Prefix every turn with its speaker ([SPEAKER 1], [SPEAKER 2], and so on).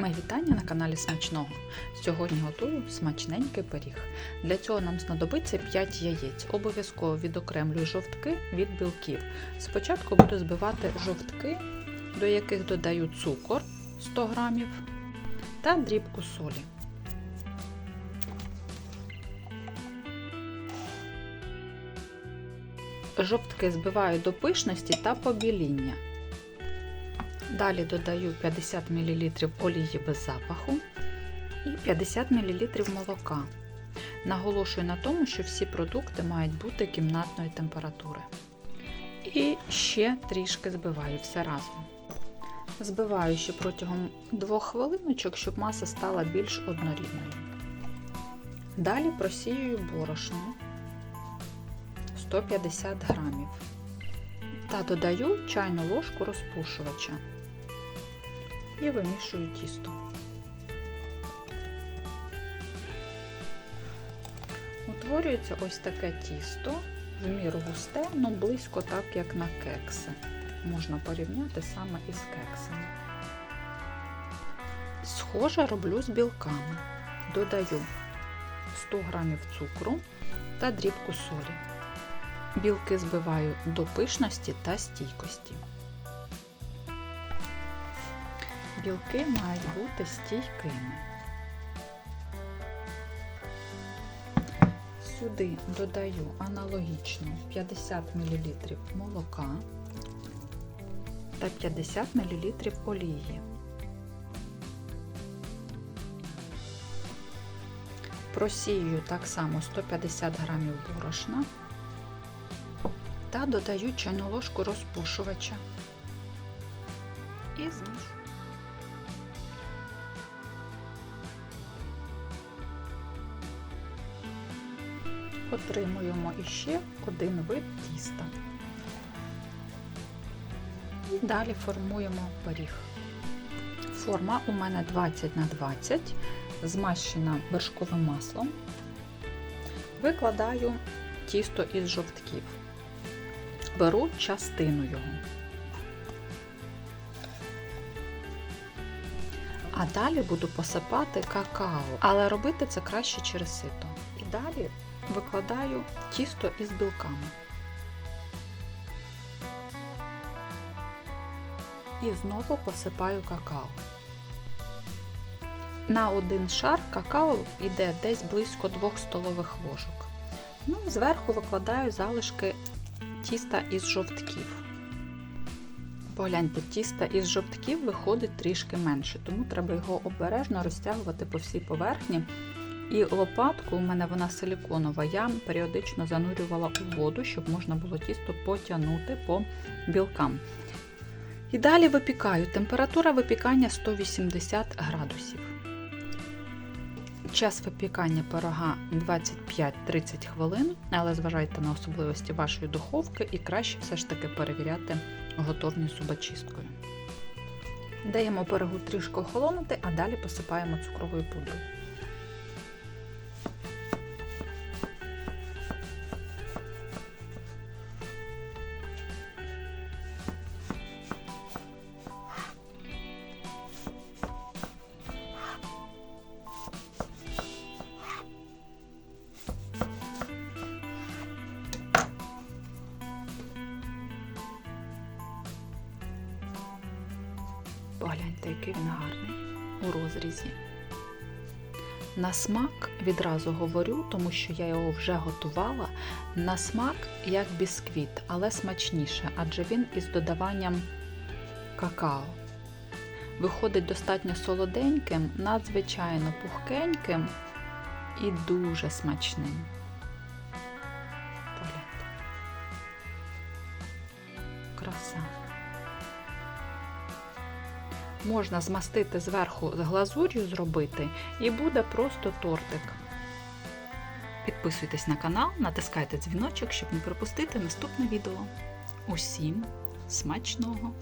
[SPEAKER 1] Мої вітання на каналі Смачного. Сьогодні готую смачненький пиріг. Для цього нам знадобиться 5 яєць. Обов'язково відокремлюю жовтки від білків. Спочатку буду збивати жовтки, до яких додаю цукор 100 г та дрібку солі. Жовтки збиваю до пишності та побіління. Далі додаю 50 мл олії без запаху і 50 мл молока. Наголошую на тому, що всі продукти мають бути кімнатної температури. І ще трішки збиваю все разом. Збиваю ще протягом 2 хвилиночок, щоб маса стала більш однорідною. Далі просіюю борошно 150 грамів та додаю чайну ложку розпушувача і вимішую тісто. Утворюється ось таке тісто, в міру густе, ну близько так, як на кекси. Можна порівняти саме із кексами. Схоже роблю з білками. Додаю 100 г цукру та дрібку солі. Білки збиваю до пишності та стійкості. Білки мають бути стійкими. Сюди додаю аналогічно 50 мл молока та 50 мл олії. Просію так само 150 г борошна та додаю чайну ложку розпушувача і змішую. Отримуємо іще один вид тіста. І далі формуємо пиріг. Форма у мене 20 на 20, змащена вершковим маслом. Викладаю тісто із жовтків. Беру частину його. А далі буду посипати какао, але робити це краще через сито. І далі викладаю тісто із білками. І знову посипаю какао. На один шар какао йде десь близько 2 столових ложок. Ну зверху викладаю залишки тіста із жовтків. Погляньте, тіста із жовтків виходить трішки менше, тому треба його обережно розтягувати по всій поверхні. І лопатку, у мене вона силіконова, я періодично занурювала у воду, щоб можна було тісто потягнути по білкам. І далі випікаю. Температура випікання 180 градусів. Час випікання пирога 25-30 хвилин, але зважайте на особливості вашої духовки і краще все ж таки перевіряти готовність зубочисткою. Даємо пирогу трішки охолонути, а далі посипаємо цукровою пудрою. Погляньте, який він гарний у розрізі. На смак відразу говорю, тому що я його вже готувала. На смак як бісквіт, але смачніше, адже він із додаванням какао. Виходить достатньо солоденьким, надзвичайно пухкеньким і дуже смачним. Можна змастити зверху з глазур'ю зробити, і буде просто тортик. Підписуйтесь на канал, натискайте дзвіночок, щоб не пропустити наступне відео. Усім смачного!